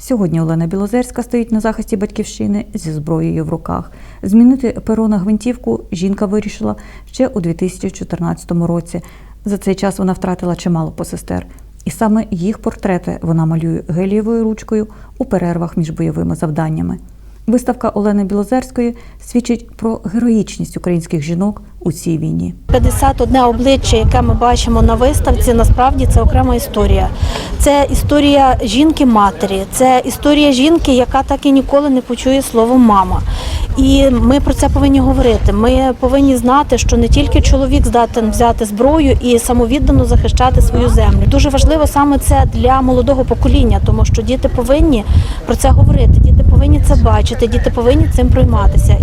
Сьогодні Олена Білозерська стоїть на захисті батьківщини зі зброєю в руках. Змінити перо на гвинтівку жінка вирішила ще у 2014 році. За цей час вона втратила чимало посестер. І саме їх портрети вона малює гелієвою ручкою у перервах між бойовими завданнями. Виставка Олени Білозерської свідчить про героїчність українських жінок у цій війні. 51 обличчя, яке ми бачимо на виставці, насправді це окрема історія. Це історія жінки-матері, це історія жінки, яка так і ніколи не почує слово мама. І ми про це повинні говорити. Ми повинні знати, що не тільки чоловік здатен взяти зброю і самовіддано захищати свою землю. Дуже важливо саме це для молодого покоління, тому що діти повинні про це говорити, діти повинні це бачити, діти повинні цим пройматися.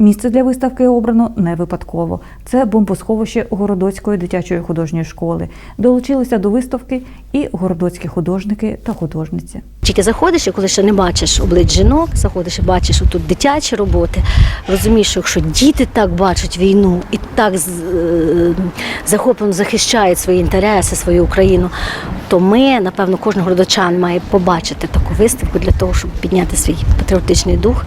Місце для виставки обрано не випадково. Це бомбосховище Городоцької дитячої художньої школи. Долучилися до виставки і городоцькі художники та художниці. Тільки заходиш, і коли ще не бачиш облич жінок, заходиш і бачиш тут дитячі роботи, розумієш, що якщо діти так бачать війну і так е, захоплено захищають свої інтереси, свою Україну, то ми, напевно, кожен городочан має побачити таку виставку для того, щоб підняти свій патріотичний дух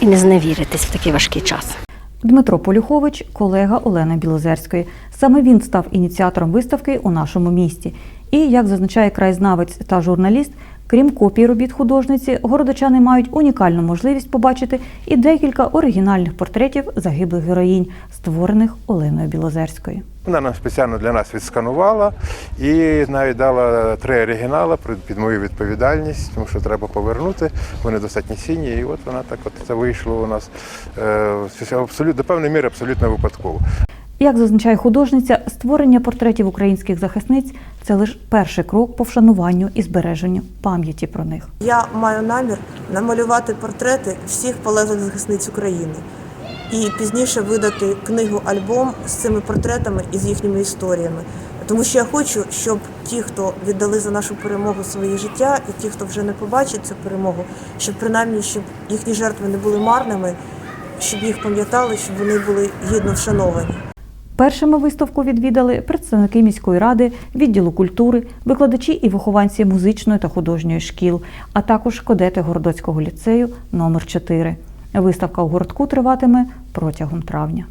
і не зневіритись в такий важкий час. Дмитро Полюхович колега Олени Білозерської. Саме він став ініціатором виставки у нашому місті. І, як зазначає краєзнавець та журналіст, крім копій робіт художниці, городочани мають унікальну можливість побачити і декілька оригінальних портретів загиблих героїнь, створених Оленою Білозерською. Вона нам спеціально для нас відсканувала і навіть дала три оригінали під- мою відповідальність, тому що треба повернути. Вони достатньо цінні, і от вона так от це вийшло у нас е, абсолютно до певної міри абсолютно випадково. Як зазначає художниця, створення портретів українських захисниць це лише перший крок по вшануванню і збереженню пам'яті про них. Я маю намір намалювати портрети всіх полеглих захисниць України і пізніше видати книгу-альбом з цими портретами і з їхніми історіями. Тому що я хочу, щоб ті, хто віддали за нашу перемогу своє життя, і ті, хто вже не побачить цю перемогу, щоб принаймні щоб їхні жертви не були марними, щоб їх пам'ятали, щоб вони були гідно вшановані. Першими виставку відвідали представники міської ради, відділу культури, викладачі і вихованці музичної та художньої шкіл, а також кадети Городоцького ліцею номер 4 Виставка у городку триватиме протягом травня.